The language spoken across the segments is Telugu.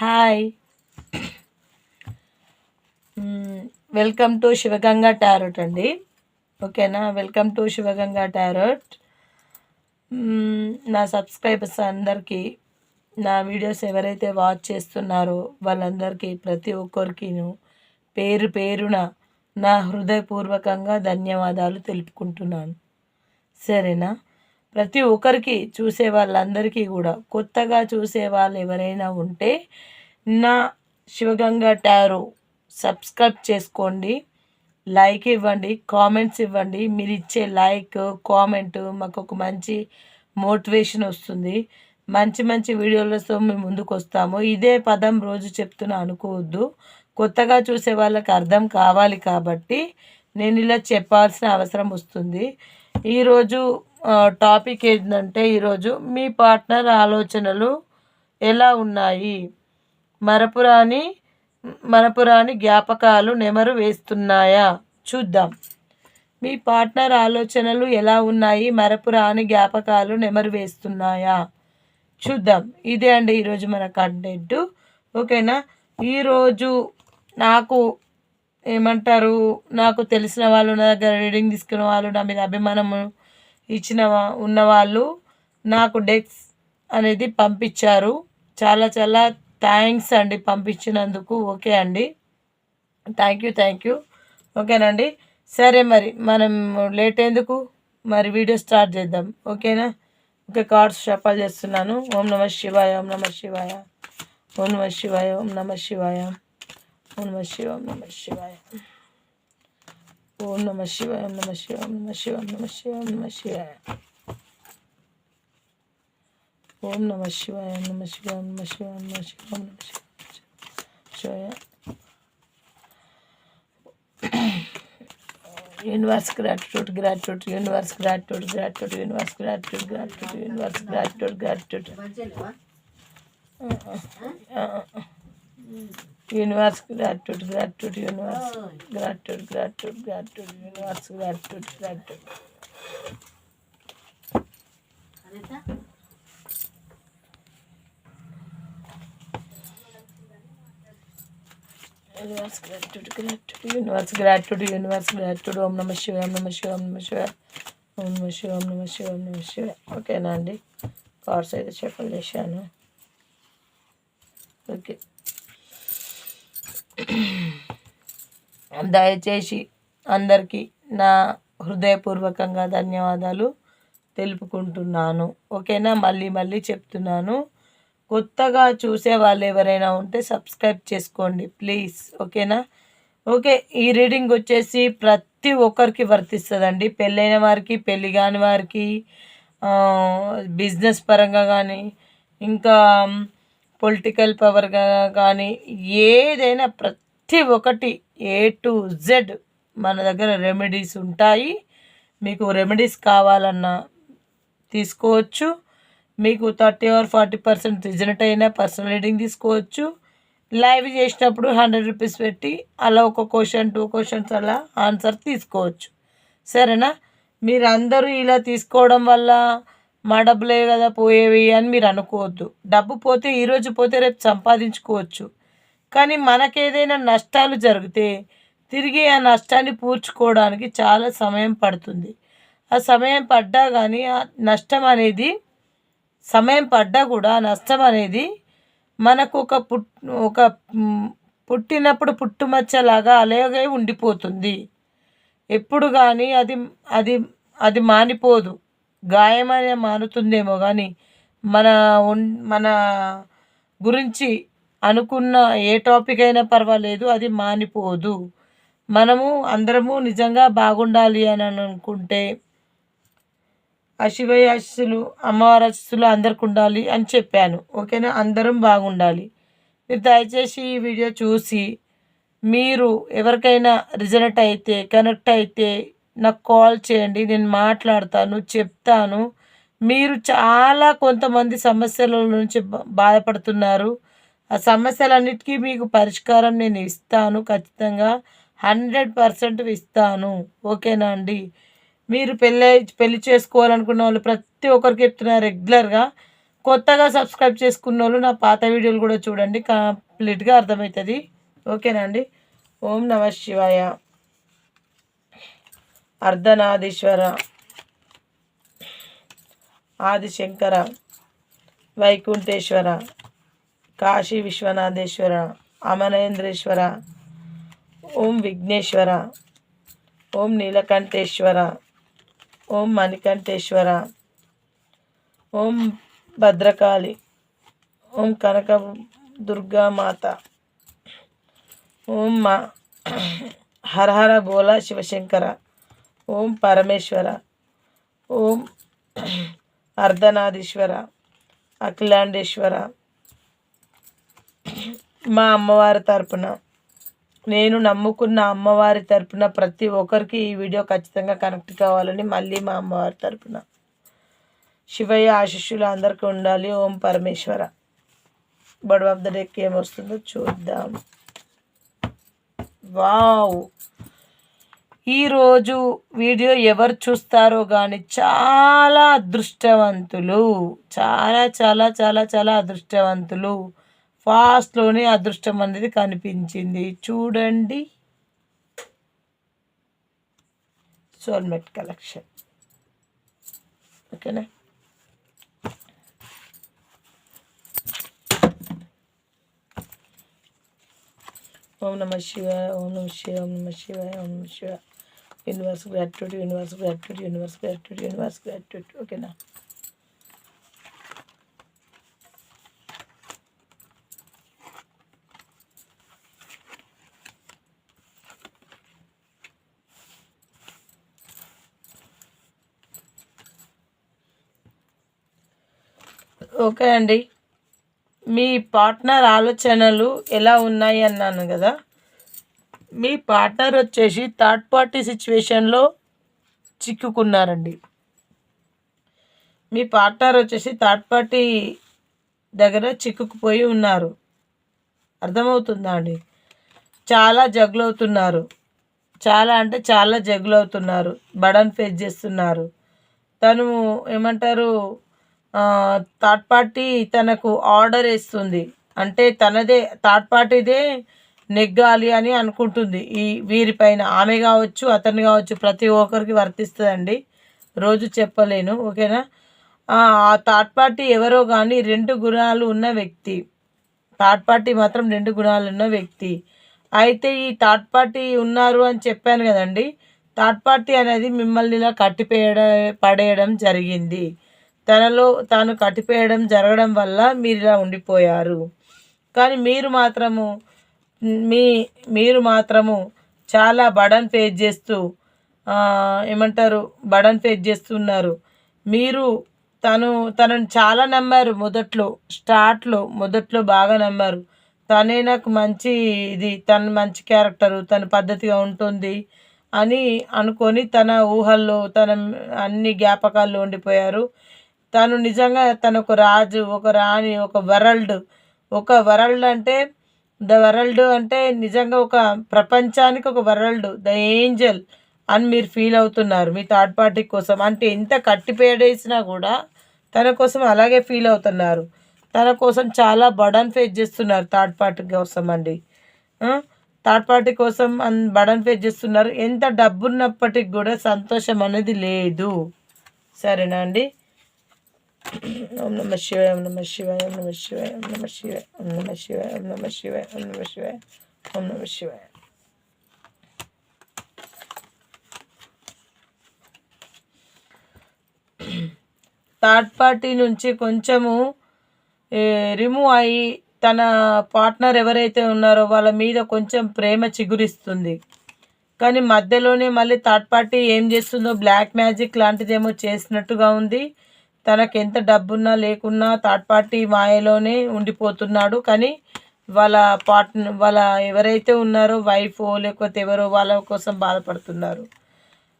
Hi. Welcome to Sivaganga tarot అండి. ఓకేనా? Welcome to Sivaganga tarot. నా సబ్స్క్రైబర్స్ అందరికీ నా వీడియోస్ ఎవరైతే వాచ్ చేస్తున్నారో వాళ్ళందరికీ ప్రతి ఒక్కరికిను పేరు పేరున నా హృదయపూర్వకంగా ధన్యవాదాలు తెలుపుకుంటున్నాను. సరేనా? ప్రతి ఒక్కరికి చూసే వాళ్ళందరికీ కూడా కొత్తగా చూసే వాళ్ళు ఎవరైనా ఉంటే నా శివగంగా టారో సబ్స్క్రైబ్ చేసుకోండి లైక్ ఇవ్వండి కామెంట్స్ ఇవ్వండి. మీరు ఇచ్చే లైక్ కామెంట్ మాకు ఒక మంచి మోటివేషన్ వస్తుంది. మంచి మంచి వీడియోలతో మేము ముందుకు వస్తాము. ఇదే పదం రోజు చెప్తున్నా అనుకోవద్దు. కొత్తగా చూసే వాళ్ళకి అర్థం కావాలి కాబట్టి నేను ఇలా చెప్పాల్సిన అవసరం వస్తుంది. ఈరోజు టాపిక్ ఏంటంటే ఈరోజు మీ పార్ట్నర్ ఆలోచనలు ఎలా ఉన్నాయి? మరపురాని మరపురాని జ్ఞాపకాలు నెమరు వేస్తున్నాయా? చూద్దాం. మీ పార్ట్నర్ ఆలోచనలు ఎలా ఉన్నాయి? మరపురాని జ్ఞాపకాలు నెమరు వేస్తున్నాయా? చూద్దాం. ఇదే అండి ఈరోజు మన కంటెంట్. ఓకేనా? ఈరోజు నాకు ఏమంటారు? నాకు తెలిసిన వాళ్ళు నా దగ్గర రీడింగ్ తీసుకున్న వాళ్ళు నా మీద అభిమానము ఇచ్చిన ఉన్నవాళ్ళు నాకు డెక్స్ అనేది పంపించారు. చాలా చాలా థ్యాంక్స్ అండి పంపించినందుకు. ఓకే అండి. Thank you thank you. ఓకేనండి. సరే మరి మనం లేట్ ఎందుకు? మరి వీడియో స్టార్ట్ చేద్దాం. ఓకేనా? ఓకే కార్డ్స్ షఫల్ చేస్తున్నాను. ఓం నమ శివాయ ఓం నమ శివాయ. ఓం నమ శివాయ ఓం నమ శివాయ. ఓం నమ శివ ఓం నమ శివాయ. ఓం నమ శివాయ ఓం నమ శివ ఓం నమ శివ ఓం నమ శివ ఓం నమ శివాయ ఓం నమ శివాయ ఓం నమ శివ ఓం నమ శివ ఓం నమ శివ ఓం నమ శివ శివాయ universe gratitude gratitude universe gratitude gratitude universe gratitude gratitude universe gratitude gratitude universe gratitude gratitude universe gratitude gratitude gratitude universe gratitude gratitude universe gratitude gratitude universe gratitude universe gratitude ఓం నమ శివ ఓం నమ శివ ఓం నమ శివ ఓం నమ శివ ఓం నమ శివ ఓం నమ శివ ఓకేనా అండి కార్డ్స్ అయితే చెప్పలు చేశాను ఓకే దయచేసి అందరికీ నా హృదయపూర్వకంగా ధన్యవాదాలు తెలుపుకుంటున్నాను. ఓకేనా? మళ్ళీ మళ్ళీ చెప్తున్నాను. కొత్తగా చూసే వాళ్ళు ఎవరైనా ఉంటే సబ్స్క్రైబ్ చేసుకోండి ప్లీజ్. ఓకేనా? ఓకే ఈ రీడింగ్ వచ్చేసి ప్రతి ఒక్కరికి వర్తిస్తుందండి. పెళ్ళైన వారికి పెళ్ళి కాని వారికి బిజినెస్ పరంగా కానీ ఇంకా పొలిటికల్ పవర్గా కానీ ఏదైనా ప్రతి ఒక్కటి ఏ టు జెడ్ మన దగ్గర రెమెడీస్ ఉంటాయి. మీకు రెమెడీస్ కావాలన్నా తీసుకోవచ్చు. మీకు thirty or forty percent result అయినా పర్సనల్ రీడింగ్ తీసుకోవచ్చు. లైవ్ చేసినప్పుడు హండ్రెడ్ రూపీస్ పెట్టి అలా ఒక క్వశ్చన్ టూ క్వశ్చన్స్ అలా ఆన్సర్ తీసుకోవచ్చు. సరేనా? మీరు అందరూ ఇలా తీసుకోవడం వల్ల మా డబ్బులే కదా పోయేవి అని మీరు అనుకోవద్దు. డబ్బు పోతే ఈరోజు పోతే రేపు సంపాదించుకోవచ్చు. కానీ మనకేదైనా నష్టాలు జరిగితే తిరిగి ఆ నష్టాన్ని పూడ్చుకోవడానికి చాలా సమయం పడుతుంది. ఆ సమయం పడ్డా కానీ ఆ నష్టం అనేది సమయం పడ్డా కూడా నష్టం అనేది మనకు ఒక పుట్ ఒక పుట్టినప్పుడు పుట్టుమచ్చలాగా అలాగే ఉండిపోతుంది. ఎప్పుడు కానీ అది అది అది మానిపోదు. గాయమనే మానుతుందేమో కానీ మన మన గురించి అనుకున్న ఏ టాపిక్ అయినా పర్వాలేదు అది మానిపోదు. మనము అందరము నిజంగా బాగుండాలి అని అనుకుంటే అశివయ శివయ్య అమ్మవారి అందరికి ఉండాలి అని చెప్పాను. ఓకేనా? అందరం బాగుండాలి. మీరు దయచేసి ఈ వీడియో చూసి మీరు ఎవరికైనా రిజల్ట్ అయితే కనెక్ట్ అయితే నాకు కాల్ చేయండి నేను మాట్లాడతాను చెప్తాను. మీరు చాలా కొంతమంది సమస్యల నుంచి బాధపడుతున్నారు. ఆ సమస్యలన్నిటికీ మీకు పరిష్కారం నేను ఇస్తాను ఖచ్చితంగా హండ్రెడ్ పర్సెంట్ ఇస్తాను. ఓకేనా అండి? మీరు పెళ్ళి పెళ్ళి చేసుకోవాలనుకున్న వాళ్ళు ప్రతి ఒక్కరికి చెప్తున్నారు రెగ్యులర్గా. కొత్తగా సబ్స్క్రైబ్ చేసుకున్న వాళ్ళు నా పాత వీడియోలు కూడా చూడండి కంప్లీట్గా అర్థమవుతుంది. ఓకేనా అండి? ఓం నమ శివాయ. అర్ధనాదీశ్వర. ఆదిశంకర. వైకుంఠేశ్వర. కాశీ విశ్వనాథేశ్వర అమనేంద్రేశ్వర ఓం విఘ్నేశ్వర ఓం నీలకంఠేశ్వర ఓం మణికంఠేశ్వర ఓం భద్రకాళి ఓం కనక దుర్గామాత ఓం మా హరహర బోలా శివశంకర ఓం పరమేశ్వర ఓం అర్ధనాదీశ్వర అఖిలాండేశ్వర మా అమ్మవారి తరపున. నేను నమ్ముకున్న అమ్మవారి తరపున ప్రతి ఒక్కరికి ఈ వీడియో ఖచ్చితంగా కనెక్ట్ కావాలని మళ్ళీ మా అమ్మవారి తరపున. శివయ్య ఆశిష్యులు అందరికీ ఉండాలి. ఓం Parameshwara. Bud of the deck ఏమొస్తుందో చూద్దాం. వావ్! ఈరోజు వీడియో ఎవరు చూస్తారో కానీ చాలా అదృష్టవంతులు. చాలా చాలా చాలా చాలా అదృష్టవంతులు. ఫాస్ట్లోనే అదృష్టం అనేది కనిపించింది. చూడండి. Soulmate collection. ఓకేనా? ఓం నమ శివాయ ఓం నమ శివాయ ఓం నమ శివాయ ఓం నమ శివాయ. Universe gratitude universe gratitude universe gratitude universe gratitude. ఓకేనా? ఓకే అండి. మీ పార్ట్నర్ ఆలోచనలు ఎలా ఉన్నాయి అన్నాను కదా. మీ పార్ట్నర్ వచ్చేసి థర్డ్ పార్టీ సిచ్యువేషన్లో చిక్కుకున్నారండి. మీ పార్ట్నర్ వచ్చేసి థర్డ్ పార్టీ దగ్గర చిక్కుకుపోయి ఉన్నారు. అర్థమవుతుందా అండి? చాలా జగ్లవుతున్నారు. చాలా అంటే చాలా జగ్లవుతున్నారు. బడన్ ఫేస్ చేస్తున్నారు. తను ఏమంటారు? థర్డ్ పార్టీ తనకు ఆర్డర్ ఇస్తుంది. అంటే తనదే థర్డ్ పార్టీదే నెగ్గాలి అని అనుకుంటుంది. ఈ వీరిపైన ఆమె కావచ్చు అతను కావచ్చు ప్రతి ఒక్కరికి వర్తిస్తుందండి. రోజు చెప్పలేను ఓకేనా? ఆ థర్డ్ పార్టీ ఎవరో కానీ రెండు గుణాలు ఉన్న వ్యక్తి. థర్డ్ పార్టీ మాత్రం రెండు గుణాలు ఉన్న వ్యక్తి. అయితే ఈ థర్డ్ పార్టీ ఉన్నారు అని చెప్పాను కదండి. థర్డ్ పార్టీ అనేది మిమ్మల్ని ఇలా కట్టిపేయడ పడేయడం జరిగింది. తనలో తాను కట్టిపేయడం జరగడం వల్ల మీరు ఇలా ఉండిపోయారు. కానీ మీరు మాత్రము మీ మీరు మాత్రము చాలా బడన్ ఫేస్ చేస్తూ ఏమంటారు బడన్ ఫేస్ చేస్తున్నారు. మీరు తను తనను చాలా నమ్మారు మొదట్లో స్టార్ట్లో మొదట్లో బాగా నమ్మారు. తనే నాకు మంచి ఇది తన మంచి క్యారెక్టరు తన పద్ధతిగా ఉంటుంది అని అనుకొని తన ఊహల్లో తన అన్ని జ్ఞాపకాల్లో ఉండిపోయారు. తను నిజంగా తను ఒక రాజు ఒక రాణి ఒక వరల్డ్. ఒక వరల్డ్ అంటే ద వరల్డ్ అంటే నిజంగా ఒక ప్రపంచానికి ఒక వరల్డ్. ద ఏంజల్ అని మీరు ఫీల్ అవుతున్నారు మీ థర్డ్ పార్టీ కోసం. అంటే ఎంత కట్టిపేడేసినా కూడా తన కోసం అలాగే ఫీల్ అవుతున్నారు. తన కోసం చాలా బడన్ ఫేస్ చేస్తున్నారు థర్డ్ పార్టీ కోసం అండి. థర్డ్ పార్టీ కోసం బడన్ ఫేస్ చేస్తున్నారు. ఎంత డబ్బున్నప్పటికి కూడా సంతోషం అనేది లేదు. సరేనా అండి? ఓం నమ శివాయ ఓం నమ శివాయ ఓం నమ శివాయ ఓం నమ శివాయ ఓం నమ శివాయ ఓం నమ శివాయ ఓం నమ శివాయ ఓం నమ శివాయ. థర్డ్ పార్టీ నుంచి కొంచెము రిమూవ్ అయ్యి తన పార్ట్నర్ ఎవరైతే ఉన్నారో వాళ్ళ మీద కొంచెం ప్రేమ చిగురిస్తుంది. కానీ మధ్యలోనే మళ్ళీ థర్డ్ పార్టీ ఏం చేస్తుందో బ్లాక్ మ్యాజిక్ లాంటిదేమో చేసినట్టుగా ఉంది. తనకు ఎంత డబ్బున్నా లేకున్నా థర్డ్ పార్టీ మాయలోనే ఉండిపోతున్నాడు. కానీ వాళ్ళ పార్ట్నర్ వాళ్ళ ఎవరైతే ఉన్నారో వైఫ్ లేకపోతే ఎవరో వాళ్ళ కోసం బాధపడుతున్నారు.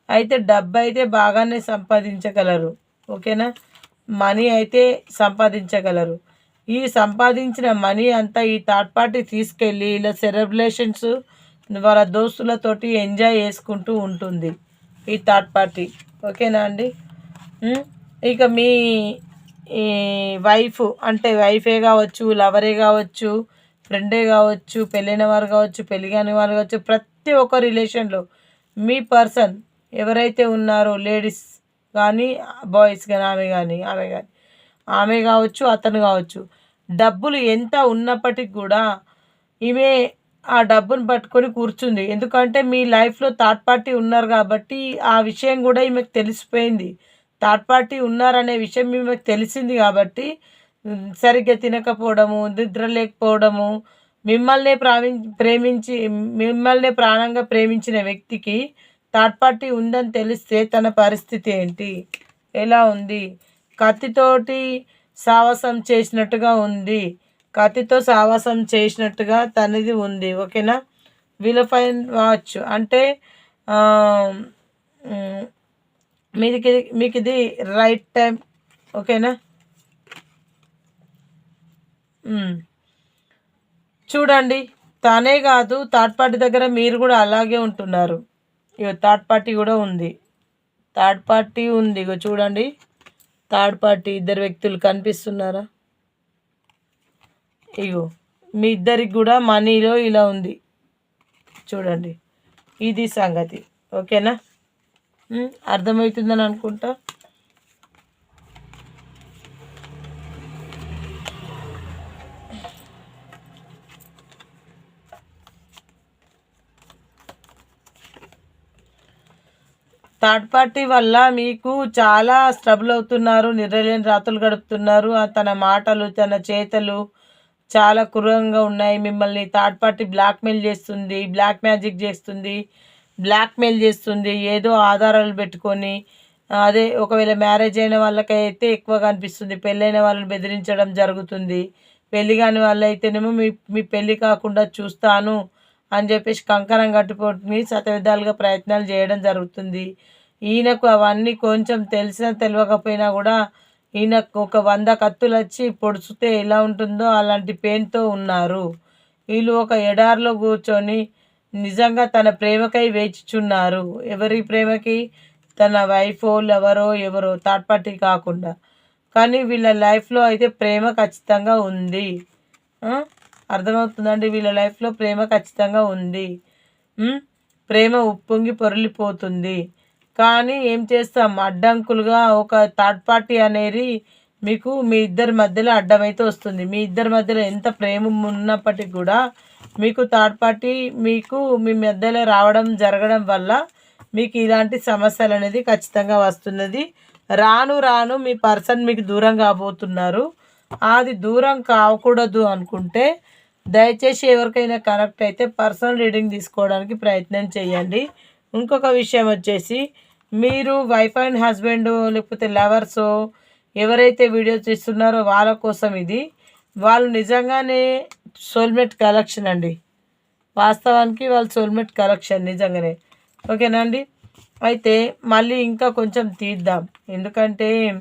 అయితే డబ్బు అయితే బాగానే సంపాదించగలరు. ఓకేనా? మనీ అయితే సంపాదించగలరు. ఈ సంపాదించిన మనీ అంతా ఈ థర్డ్ పార్టీ తీసుకెళ్ళి ఇలా సెలబ్రేషన్స్ వాళ్ళ దోస్తులతోటి ఎంజాయ్ చేసుకుంటూ ఉంటుంది ఈ థర్డ్ పార్టీ. ఓకేనా అండి? ఇక మీ ఈ వైఫ్ అంటే వైఫే కావచ్చు లవరే కావచ్చు ఫ్రెండే కావచ్చు పెళ్ళైన వారు కావచ్చు పెళ్ళి కాని వారు కావచ్చు ప్రతి ఒక్క రిలేషన్లో మీ పర్సన్ ఎవరైతే ఉన్నారో లేడీస్ కానీ బాయ్స్ కానీ ఆమె కానీ ఆమె కానీ ఆమె కావచ్చు అతను కావచ్చు డబ్బులు ఎంత ఉన్నప్పటికి కూడా ఈమె ఆ డబ్బును పట్టుకొని కూర్చుంది. ఎందుకంటే మీ లైఫ్లో థర్డ్ పార్టీ ఉన్నారు కాబట్టి ఆ విషయం కూడా ఈమెకు తెలిసిపోయింది. థర్డ్ పార్టీ ఉన్నారనే విషయం మీకు తెలిసింది కాబట్టి సరిగ్గా తినకపోవడము నిద్ర లేకపోవడము మిమ్మల్నే ప్రేమించి మిమ్మల్నే ప్రాణంగా ప్రేమించిన వ్యక్తికి థర్డ్ పార్టీ ఉందని తెలిస్తే తన పరిస్థితి ఏంటి? ఎలా ఉంది? కత్తితోటి సావాసం చేసినట్టుగా ఉంది. కత్తితో సావాసం చేసినట్టుగా తనది ఉంది. ఓకేనా? విలఫైన్ వాచ్ అంటే మీకు ఉమ్, మీకు ఇది రైట్ టైం ఓకేనా చూడండి తానే కాదు థర్డ్ పార్టీ దగ్గర మీరు కూడా అలాగే ఉంటున్నారు. ఇగో థర్డ్ పార్టీ కూడా ఉంది. థర్డ్ పార్టీ ఉంది. ఇగో చూడండి. థర్డ్ పార్టీ ఇద్దరు వ్యక్తులు కనిపిస్తున్నారా? ఇగో మీ ఇద్దరికి కూడా మనీలో ఇలా ఉంది. చూడండి. ఇది సంగతి. ఓకేనా? అర్థమవుతుందని అనుకుంటా. థర్డ్ పార్టీ వల్ల మీకు చాలా స్ట్రబుల్ అవుతున్నారు నిద్రలేని రాత్రులు గడుపుతున్నారు. తన మాటలు తన చేతలు చాలా క్రూరంగా ఉన్నాయి. మిమ్మల్ని థర్డ్ పార్టీ బ్లాక్మెయిల్ చేస్తుంది బ్లాక్ మ్యాజిక్ చేస్తుంది. బ్లాక్మెయిల్ చేస్తుంది ఏదో ఆధారాలు పెట్టుకొని అదే ఒకవేళ మ్యారేజ్ అయిన వాళ్ళకైతే ఎక్కువగా అనిపిస్తుంది పెళ్ళైన వాళ్ళని బెదిరించడం జరుగుతుంది పెళ్ళి కాని వాళ్ళైతేనేమో మీ మీ పెళ్ళి కాకుండా చూస్తాను అని చెప్పేసి కంకణం కట్టుకొని శతవిధాలుగా ప్రయత్నాలు చేయడం జరుగుతుంది. ఈయనకు అవన్నీ కొంచెం తెలిసినా తెలియకపోయినా కూడా ఈయనకు ఒక వంద కత్తులు వచ్చి పొడుచుతే ఎలా ఉంటుందో అలాంటి పెయిన్తో ఉన్నారు. వీళ్ళు ఒక ఎడారిలో కూర్చొని నిజంగా తన ప్రేమకై వేచిచున్నారు. ఎవరి ప్రేమకి? తన వైఫో ఎవరో ఎవరో థర్డ్ పార్టీ కాకుండా. కానీ వీళ్ళ లైఫ్లో అయితే ప్రేమ ఖచ్చితంగా ఉంది. అర్థమవుతుందండి? వీళ్ళ లైఫ్లో ప్రేమ ఖచ్చితంగా ఉంది. ప్రేమ ఉప్పొంగి పొరలిపోతుంది. కానీ ఏం చేస్తాం? అడ్డంకులుగా ఒక థర్డ్ పార్టీ అనేది మీకు మీ ఇద్దరి మధ్యలో అడ్డమైతే వస్తుంది. మీ ఇద్దరి మధ్యలో ఎంత ప్రేమ ఉన్నప్పటికీ కూడా మీకు థర్డ్ పార్టీ మీకు మీ మధ్యలో రావడం జరగడం వల్ల మీకు ఇలాంటి సమస్యలు అనేది ఖచ్చితంగా వస్తున్నది. రాను రాను మీ పర్సన్ మీకు దూరం కాబోతున్నారు. అది దూరం కాకూడదు అనుకుంటే దయచేసి ఎవరికైనా కనెక్ట్ అయితే పర్సనల్ రీడింగ్ తీసుకోవడానికి ప్రయత్నం చేయండి. ఇంకొక విషయం వచ్చేసి మీరు వైఫ్ అండ్ హస్బెండ్ లేకపోతే లవర్స్ ఎవరైతే వీడియోస్ తీస్తున్నారో వాళ్ళ కోసం ఇది. వాళ్ళు నిజంగానే సోల్మేట్ కలెక్షన్ అండి. వాస్తవానికి వాళ్ళు సోల్మేట్ కలెక్షన్ నిజంగానే. ఓకేనా అండి? అయితే మళ్ళీ ఇంకా కొంచెం తీద్దాం. ఎందుకంటే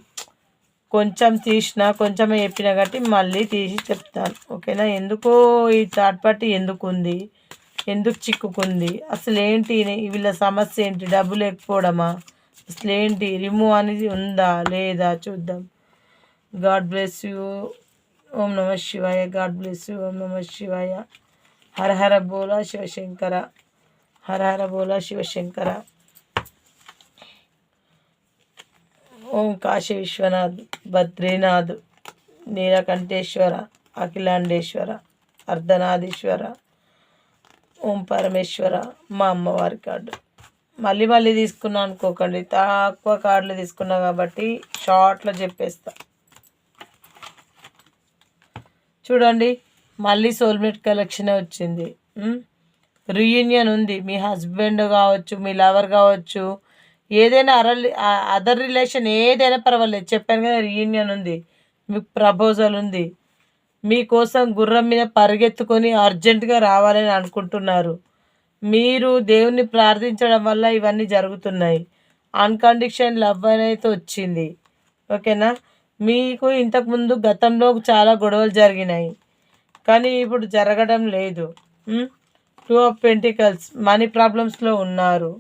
కొంచెం తీసిన కొంచెమే చెప్పిన కాబట్టి మళ్ళీ తీసి చెప్తాను. ఓకేనా? ఎందుకో ఈ థర్డ్ పార్టీ ఎందుకు ఉంది ఎందుకు చిక్కుకుంది? అసలు ఏంటి వీళ్ళ సమస్య ఏంటి? డబ్బు లేకపోవడమా? అసలు ఏంటి రిమూవ్ అనేది ఉందా? లేదా? చూద్దాం. God bless you. ఓం నమ శివాయ. God bless you. ఓం నమ శివాయ. హర హర బోలా శివశంకర. హర హర బోలా శివశంకర. ఓం కాశీ విశ్వనాథ్ బద్రీనాథ్. నీలకంఠేశ్వర. అఖిలాండేశ్వర. అర్ధనాథీశ్వర ఓం పరమేశ్వర. మా అమ్మవారి కార్డు. మళ్ళీ మళ్ళీ తీసుకున్నా అనుకోకండి. తక్కువ కార్డులు తీసుకున్నా కాబట్టి షార్ట్లో చెప్పేస్తా. చూడండి మళ్ళీ సోల్మేట్ కలెక్షనే వచ్చింది. రీయూనియన్ ఉంది. మీ హస్బెండ్ కావచ్చు మీ లవర్ కావచ్చు ఏదైనా అరల్ అదర్ రిలేషన్ ఏదైనా పర్వాలేదు. చెప్పాను కదా రీయూనియన్ ఉంది. మీకు ప్రపోజల్ ఉంది. మీకోసం గుర్రం మీద పరిగెత్తుకొని అర్జెంటుగా రావాలని అనుకుంటున్నారు. మీరు దేవుణ్ణి ప్రార్థించడం వల్ల ఇవన్నీ జరుగుతున్నాయి. అన్కండిషన్ లవ్ అనేది వచ్చింది. ఓకేనా? మీకు ఇంతకుముందు గతంలో చాలా గొడవలు జరిగినాయి. కానీ ఇప్పుడు జరగడం లేదు. టూ ఆఫ్ పెంటికల్స్ మనీ ప్రాబ్లమ్స్లో ఉన్నారు.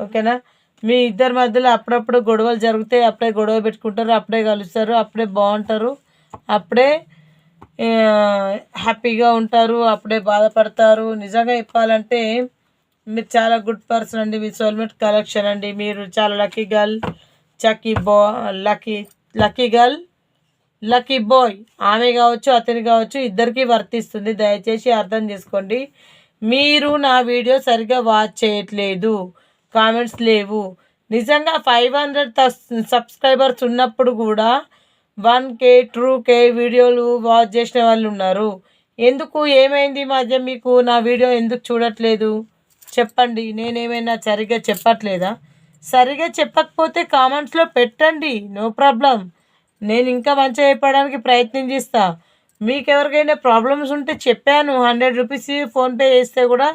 ఓకేనా? మీ ఇద్దరి మధ్యలో అప్పుడప్పుడు గొడవలు జరిగితే అప్పుడే గొడవ పెట్టుకుంటారు అప్పుడే కలుస్తారు అప్పుడే బాగుంటారు అప్పుడే హ్యాపీగా ఉంటారు అప్పుడే బాధపడతారు. నిజంగా చెప్పాలంటే మీరు చాలా గుడ్ పర్సన్ అండి మీ సోల్మేట్ కలెక్షన్ అండి. మీరు చాలా లక్కీ గర్ల్ చక్కీ బా lucky lucky girl lucky boy. ఆమె కావచ్చు అతని కావచ్చు ఇద్దరికి వర్తిస్తుంది. దయచేసి అర్థం చేసుకోండి. మీరు నా వీడియో సరిగ్గా వాచ్ చేయట్లేదు. కామెంట్స్ లేవు. నిజంగా ఫైవ్ హండ్రెడ్ సబ్స్క్రైబర్స్ ఉన్నప్పుడు కూడా వన్ కే ట్రూ కే వీడియోలు వాచ్ చేసిన వాళ్ళు ఉన్నారు. ఎందుకు? ఏమైంది మధ్య మీకు నా వీడియో ఎందుకు చూడట్లేదు? చెప్పండి. నేనేమైనా సరిగ్గా చెప్పట్లేదా? సరిగా చెప్పకపోతే కామెంట్స్లో పెట్టండి. No problem. నేను ఇంకా మంచిగా చెప్పడానికి ప్రయత్నం చేస్తా. మీకు ఎవరికైనా ప్రాబ్లమ్స్ ఉంటే చెప్పాను. హండ్రెడ్ రూపీస్ ఫోన్పే చేస్తే కూడా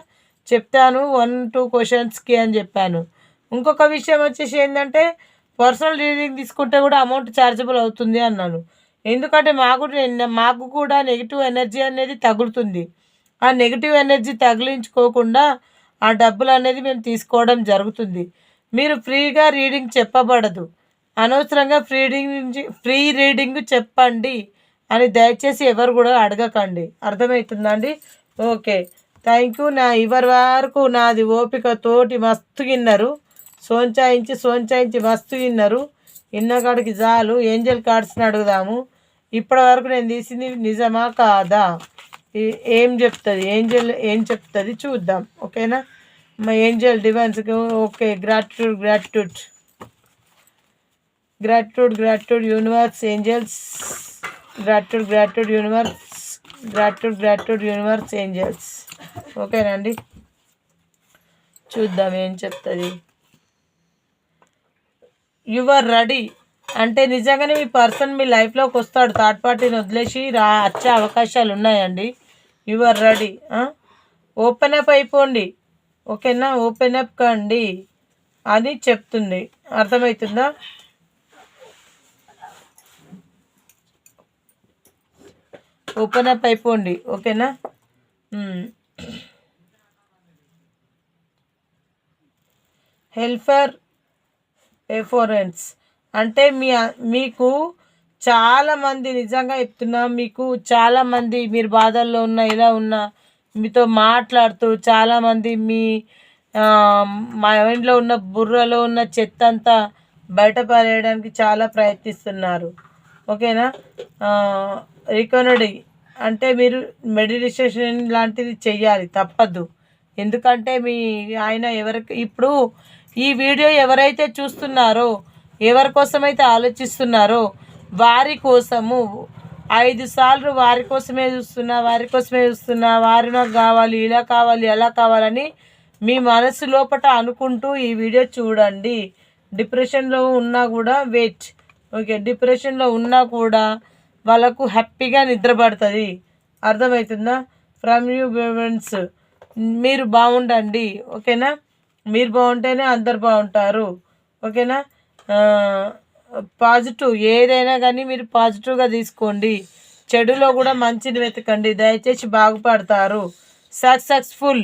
చెప్తాను. వన్ టూ క్వశ్చన్స్కి అని చెప్పాను. ఇంకొక విషయం వచ్చేసి ఏంటంటే పర్సనల్ రీడింగ్ తీసుకుంటే కూడా అమౌంట్ ఛార్జబుల్ అవుతుంది అన్నాను. ఎందుకంటే మాకు మాకు కూడా నెగిటివ్ ఎనర్జీ అనేది తగులుతుంది. ఆ నెగిటివ్ ఎనర్జీ తగిలించుకోకుండా ఆ డబ్బులు అనేది మేము తీసుకోవడం జరుగుతుంది. మీరు ఫ్రీగా రీడింగ్ చెప్పబడదు. అనవసరంగా ఫ్రీ రీడింగ్ ఫ్రీ రీడింగ్ చెప్పండి అని దయచేసి ఎవరు కూడా అడగకండి. అర్థమవుతుందా అండి ఓకే. Thank you. నా ఇవరి వరకు నాది ఓపిక తోటి మస్తు విన్నారు. సోంచాయించి సోంచాయించి మస్తు విన్నారు. ఇన్నకాడికి చాలు. ఏంజల్ కార్డ్స్ని అడుగుదాము. ఇప్పటి వరకు నేను తీసింది నిజమా కాదా? ఏం చెప్తుంది? ఏంజల్ ఏం చెప్తుంది? చూద్దాం. ఓకేనా? మా angel డివైన్స్కి okay gratitude gratitude gratitude gratitude universe angels gratitude gratitude universe gratitude gratitude universe angels ఓకేనండి చూద్దాం ఏం చెప్తుంది. యువర్ రెడీ అంటే నిజంగానే మీ పర్సన్ మీ లైఫ్లోకి వస్తాడు. థర్డ్ పార్టీని వదిలేసి రా వచ్చే అవకాశాలు ఉన్నాయండి. యువర్ రెడీ ఓపెన్ అప్ అయిపోండి. ఓకేనా? ఓపెన్ అప్ కండి అని చెప్తుంది. అర్థమవుతుందా ఓపెన్ అప్ అయిపోండి. ఓకేనా? హెల్పర్ ఎఫోరెన్స్. అంటే మీ మీకు చాలామంది నిజంగా చెప్తున్నా మీకు చాలామంది మీరు బాధల్లో ఉన్న ఇలా ఉన్నా మీతో మాట్లాడుతూ చాలామంది మీ మైండ్లో ఉన్న బుర్రలో ఉన్న చెత్త అంతా బయటపడేయడానికి చాలా ప్రయత్నిస్తున్నారు. ఓకేనా? రికనడీ అంటే మీరు మెడిటేషన్ లాంటిది చెయ్యాలి తప్పదు. ఎందుకంటే మీ ఆయన ఎవరికి ఇప్పుడు ఈ వీడియో ఎవరైతే చూస్తున్నారో ఎవరి కోసమైతే ఆలోచిస్తున్నారో వారి కోసము ఐదు సార్లు వారి కోసమే చూస్తున్నా వారి కోసమే చూస్తున్నా వారు నాకు కావాలి ఇలా కావాలి ఎలా కావాలని మీ మనసు లోపట అనుకుంటూ ఈ వీడియో చూడండి. డిప్రెషన్లో ఉన్నా కూడా వెయిట్. ఓకే డిప్రెషన్లో ఉన్నా కూడా వాళ్ళకు హ్యాపీగా నిద్ర పడుతుంది. అర్థమవుతుందా? ఫ్రమ్ యూ పేమెంట్స్ మీరు బాగుండండి. ఓకేనా? మీరు బాగుంటేనే అందరు బాగుంటారు. ఓకేనా? పాజిటివ్ ఏదైనా కానీ మీరు పాజిటివ్గా తీసుకోండి. చెడులో కూడా మంచిని వెతకండి. దయచేసి బాగుపడతారు. సక్సెస్ఫుల్.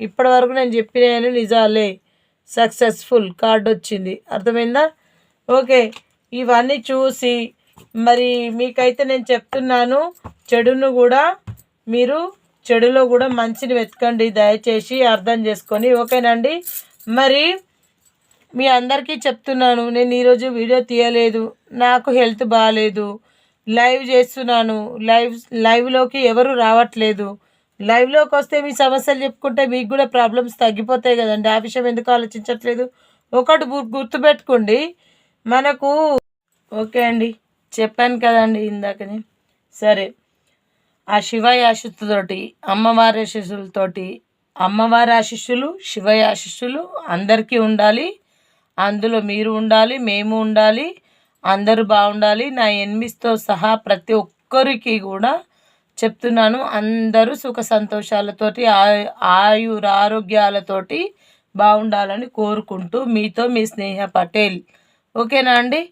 ఇప్పటి వరకు నేను చెప్పిన నిజాలే. సక్సెస్ఫుల్. కార్డు వచ్చింది. అర్థమైందా? ఓకే. ఇవన్నీ చూసి మరి మీకైతే నేను చెప్తున్నాను చెడును కూడా మీరు చెడులో కూడా మంచిని వెతకండి. దయచేసి అర్థం చేసుకొని. ఓకేనండి. మరి మీ అందరికీ చెప్తున్నాను నేను ఈరోజు వీడియో తీయలేదు నాకు హెల్త్ బాగాలేదు లైవ్ చేస్తున్నాను లైవ్ లైవ్లోకి ఎవరు రావట్లేదు. లైవ్లోకి వస్తే మీ సమస్యలు చెప్పుకుంటే మీకు కూడా ప్రాబ్లమ్స్ తగ్గిపోతాయి కదండి. ఆ విషయం ఎందుకు ఆలోచించట్లేదు? ఒకటి గుర్తుపెట్టుకోండి. మనకు ఓకే అండి చెప్పాను కదండి ఇందాకనే. సరే ఆ శివయ్య ఆశీస్సులతోటి అమ్మవారి ఆశీస్సులతోటి అమ్మవారి ఆశిష్యులు శివయ్య అందరికీ ఉండాలి. అందులో మీరు ఉండాలి మేము ఉండాలి అందరూ బాగుండాలి. నా ఎనిమిస్తో సహా ప్రతి ఒక్కరికి కూడా చెప్తున్నాను అందరూ సుఖ సంతోషాలతోటి ఆయుర ఆరోగ్యాలతోటి బాగుండాలని కోరుకుంటూ మీతో మీ స్నేహ పటేల్. ఓకేనా అండి?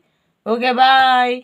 Okay bye.